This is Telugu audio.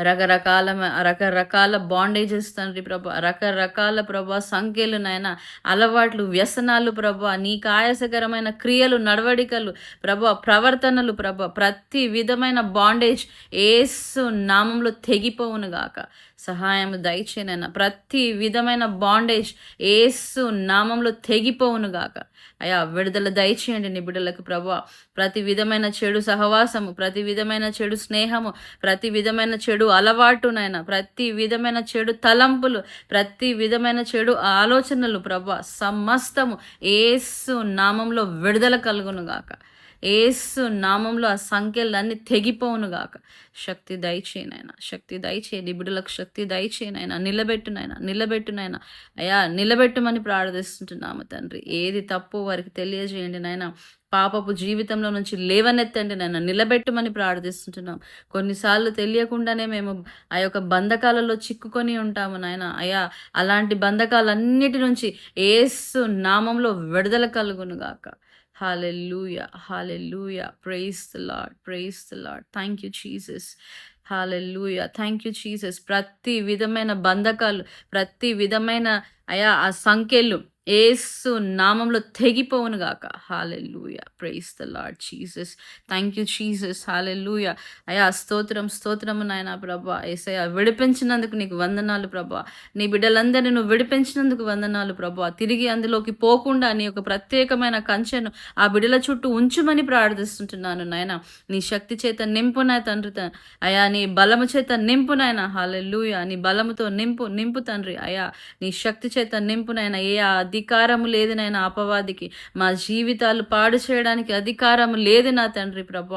రకరకాల రకరకాల బాండేజెస్ తండ్రి ప్రభా రకరకాల ప్రభా సంఖ్యలు నాయన అలవాట్లు వ్యసనాలు ప్రభా నీకు ఆయాసకరమైన క్రియలు నడవడికలు ప్రభా ప్రవర్తనలు ప్రభా ప్రతి విధమైన బాండేజ్ ఏసు నామంలో తెగిపోవును గాక. సహాయం దయచేనైనా ప్రతి విధమైన బాండేజ్ ఏసు నామంలో తెగిపోవును గాక. అయా విడుదల దయచేయండి నీ బిడ్డలకు ప్రభా. ప్రతి విధమైన చెడు సహవాసము ప్రతి విధమైన చెడు స్నేహము ప్రతి విధమైన చెడు అలవాటునైనా ప్రతి విధమైన చెడు తలంపులు ప్రతి విధమైన చెడు ఆలోచనలు ప్రభ సమస్తము ఏసు నామంలో విడుదల కలుగును గాక ఏసు నామంలో ఆ సంఖ్యలన్నీ తెగిపోవును గాక శక్తి దయచేయనైనా శక్తి దయచే నిబిడులకు శక్తి దయచేయనైనా నిలబెట్టునైనా నిలబెట్టునైనా అయ్యా నిలబెట్టమని ప్రార్థిస్తుంటున్నాము తండ్రి. ఏది తప్పు వారికి తెలియజేయండి నాయన. పాపపు జీవితంలో నుంచి లేవనెత్తండి నన్ను నిలబెట్టమని ప్రార్థిస్తుంటున్నాం కొన్నిసార్లు తెలియకుండానే మేము ఆ యొక్క బంధకాలలో చిక్కుకొని ఉంటాము నాయన అయా అలాంటి బంధకాలన్నిటి నుంచి ఏసు నామంలో విడుదల కలుగును గాక Hallelujah. Hallelujah. Praise praise Lord. Praise the Lord. Thank you, hallelujah thank you Jesus ప్రతి విధమైన బంధకాలు ప్రతి విధమైన అయా ఆ సంఖ్యలు ఏసు నామంలో తెగిపోవును గాక. Hallelujah praise the Lord Jesus thank you Jesus hallelujah అయా స్తోత్రం స్తోత్రము నాయన ప్రభా. ఏసయ్య విడిపించినందుకు నీకు వందనాలు ప్రభా. నీ బిడ్డలందరినీ నువ్వు విడిపించినందుకు వందనాలు ప్రభా. తిరిగి అందులోకి పోకుండా నీ యొక్క ప్రత్యేకమైన కంచెను ఆ బిడ్డల చుట్టూ ఉంచుమని ప్రార్థిస్తుంటున్నాను నాయన. నీ శక్తి చేత నింపునాయ తండ్రి. అయ్యా అయా నీ బలము చేత నింపు నాయన. హాలెల్లుయ నీ బలముతో నింపు నింపు తండ్రి. అయా నీ శక్తి చేత నింపు నాయన. ఏ అధికారము లేదు నాయన అపవాదికి. మా జీవితాలు పాడు చేయడానికి అధికారం లేదు నా తండ్రి ప్రభా.